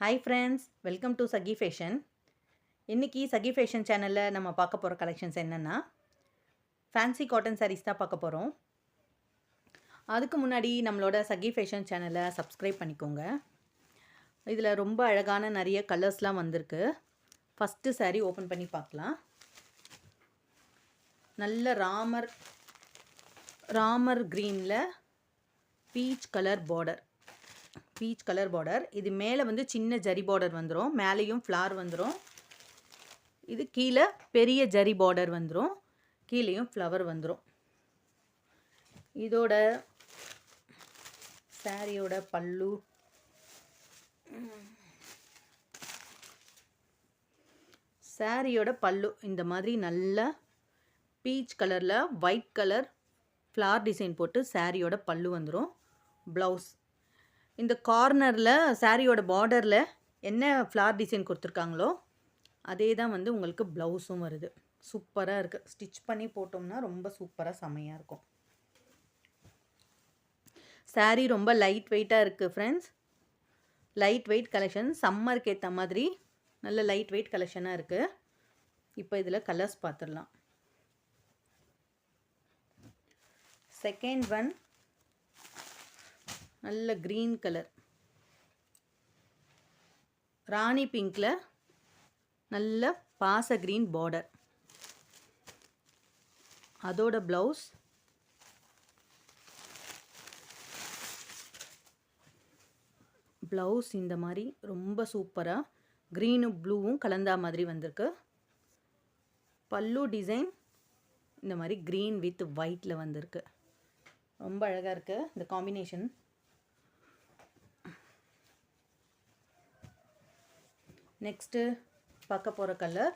Hi friends welcome to Sakhi fashion இன்றைக்கி Sakhi fashion சேனலில் நம்ம பார்க்க போகிற கலெக்ஷன்ஸ் என்னென்னா ஃபேன்சி காட்டன் சாரீஸ் தான் பார்க்க போகிறோம் அதுக்கு முன்னாடி நம்மளோட சகி ஃபேஷன் சேனலை சப்ஸ்கிரைப் பண்ணிக்கோங்க. இதில் ரொம்ப அழகான நிறைய கலர்ஸ்லாம் வந்திருக்கு. ஃபஸ்ட்டு சாரீ ஓப்பன் பண்ணி பார்க்கலாம். நல்ல ராமர் ராமர் க்ரீனில் peach colour border peach colour border இது மேலே வந்து சின்ன ஜரி பார்டர் வந்துடும் மேலேயும் ஃப்ளார் வந்துடும் இது கீழே பெரிய ஜரி பார்டர் வந்துடும் கீழேயும் ஃப்ளவர் வந்துடும் இதோட சாரியோட பல்லு. சாரியோட பல்லு. இந்த மாதிரி நல்ல பீச் கலரில் ஒயிட் கலர் ஃப்ளார் டிசைன் போட்டு சாரியோட பல்லு வந்துடும் ப்ளவுஸ் இந்த கார்னரில் சாரியோட பார்டரில் என்ன ஃப்ளார் டிசைன் கொடுத்துருக்காங்களோ அதே தான் வந்து உங்களுக்கு ப்ளவுஸும் வருது. சூப்பராக இருக்குது ஸ்டிச் பண்ணி போட்டோம்னா ரொம்ப சூப்பராக செமையாக இருக்கும். சாரீ ரொம்ப லைட் வெயிட்டாக இருக்குது ஃப்ரெண்ட்ஸ் லைட் வெயிட் கலெக்ஷன் சம்மருக்கு ஏற்ற மாதிரி நல்ல லைட் வெயிட் கலெக்ஷனாக இருக்குது இப்போ இதில் கலர்ஸ் பார்த்துடலாம். செகண்ட் ஒன் நல்ல க்ரீன் கலர் ராணி பிங்க்கில் நல்ல பாச க்ரீன் பார்டர் அதோட ப்ளவுஸ் ப்ளவுஸ் இந்த மாதிரி ரொம்ப சூப்பராக க்ரீனும் ப்ளூவும் கலந்தா மாதிரி வந்திருக்கு. பல்லு டிசைன் இந்த மாதிரி க்ரீன் வித் ஒயிட்டில் வந்திருக்கு. ரொம்ப அழகாக இருக்குது இந்த காம்பினேஷன் நெக்ஸ்ட்டு பார்க்க போகிற கலர்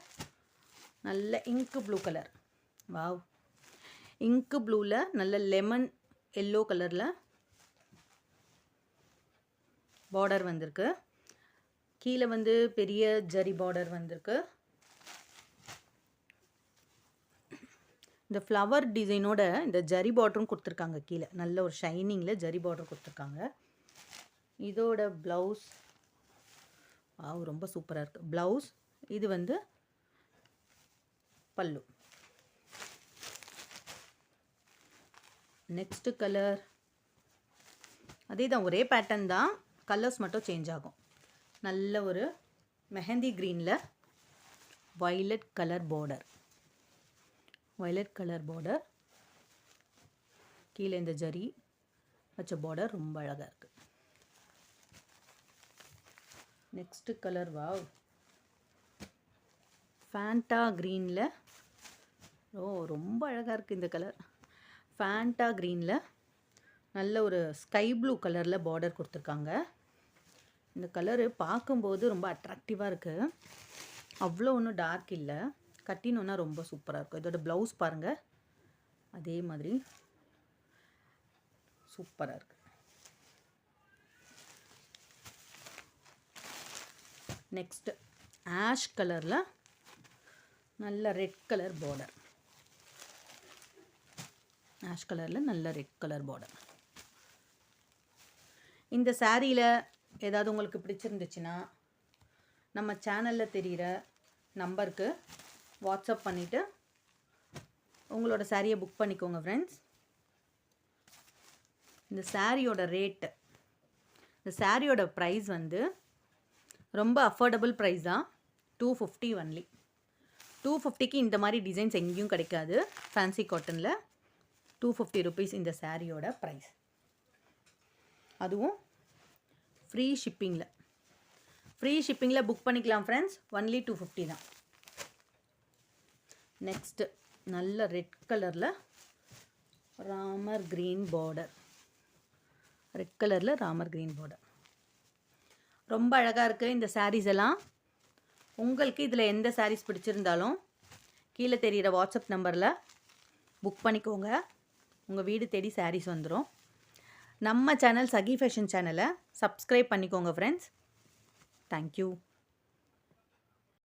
நல்ல இங்கு ப்ளூ கலர் வாவ் இங்கு ப்ளூவில் நல்ல லெமன் எல்லோ கலரில் பார்டர் வந்திருக்கு. கீழே வந்து பெரிய ஜரி பார்டர் வந்திருக்கு. இந்த ஃப்ளவர் டிசைனோட இந்த ஜரி பார்டரும் கொடுத்துருக்காங்க கீழே. நல்ல ஒரு ஷைனிங்கில் ஜரி பார்டர் கொடுத்துருக்காங்க. இதோட ப்ளவுஸ் வாவ் ரொம்ப சூப்பராக இருக்குது ப்ளவுஸ் இது வந்து பல்லு. Next colour. அதே தான் ஒரே பேட்டர்ன் தான். கலர்ஸ் மட்டும் சேஞ்ச் ஆகும். நல்ல ஒரு மெஹந்தி க்ரீனில் violet colour border violet colour border கீழே இந்த ஜரி வச்ச பார்டர் ரொம்ப அழகாக இருக்குது நெக்ஸ்ட்டு கலர் வாவ் ஃபேண்டா க்ரீனில் ஓ ரொம்ப அழகாக இருக்குது இந்த கலர் ஃபேண்டா க்ரீனில் நல்ல ஒரு ஸ்கை ப்ளூ கலரில் பார்டர் கொடுத்துருக்காங்க. இந்த கலரு பார்க்கும்போது ரொம்ப அட்ராக்டிவாக இருக்குது அவ்வளோ ஒன்றும் டார்க் இல்லை. கட்டினோன்னா ரொம்ப சூப்பராக இருக்கும். இதோட ப்ளவுஸ் பாருங்கள் அதே மாதிரி சூப்பராக இருக்குது நெக்ஸ்ட்டு ஆஷ் கலரில் நல்ல ரெட் கலர் பார்டர் ஆஷ் கலரில் நல்ல ரெட் கலர் பார்டர் இந்த சாரியில் ஏதாவது உங்களுக்கு பிடிச்சிருந்துச்சுன்னா நம்ம சேனலில் தெரிகிற நம்பருக்கு வாட்ஸ்அப் பண்ணிவிட்டு உங்களோட சாரியை புக் பண்ணிக்கோங்க ஃப்ரெண்ட்ஸ் இந்த சாரியோட ரேட்டு இந்த சாரியோட ப்ரைஸ் வந்து ரொம்ப அஃபோர்டபுள் ப்ரைஸ் தான். டூ ஃபிஃப்டி ஒன்லி டூ ஃபிஃப்டிக்கு இந்த மாதிரி டிசைன்ஸ் எங்கேயும் கிடைக்காது. ஃபேன்சி காட்டனில் டூ ஃபிஃப்டி ருபீஸ் இந்த சாரியோட ப்ரைஸ் அதுவும் ஃப்ரீ ஷிப்பிங்கில் ஃப்ரீ ஷிப்பிங்கில் புக் பண்ணிக்கலாம் ஃப்ரெண்ட்ஸ் ஒன்லி டூ ஃபிஃப்டி தான். நெக்ஸ்ட்டு நல்ல ரெட் கலரில் ராமர் க்ரீன் பார்டர் ரெட் கலரில் ராமர் க்ரீன் பார்டர் ரொம்ப அழகாக இருக்குது இந்த சாரீஸ் எல்லாம். உங்களுக்கு இதில் எந்த சாரீஸ் பிடிச்சிருந்தாலும் கீழே தெரிகிற வாட்ஸ்அப் நம்பரில் புக் பண்ணிக்கோங்க. உங்கள் வீடு தேடி சாரீஸ் வந்துடும் நம்ம சேனல் சகி ஃபேஷன் சேனலை சப்ஸ்கிரைப் பண்ணிக்கோங்க ஃப்ரெண்ட்ஸ் தேங்க்யூ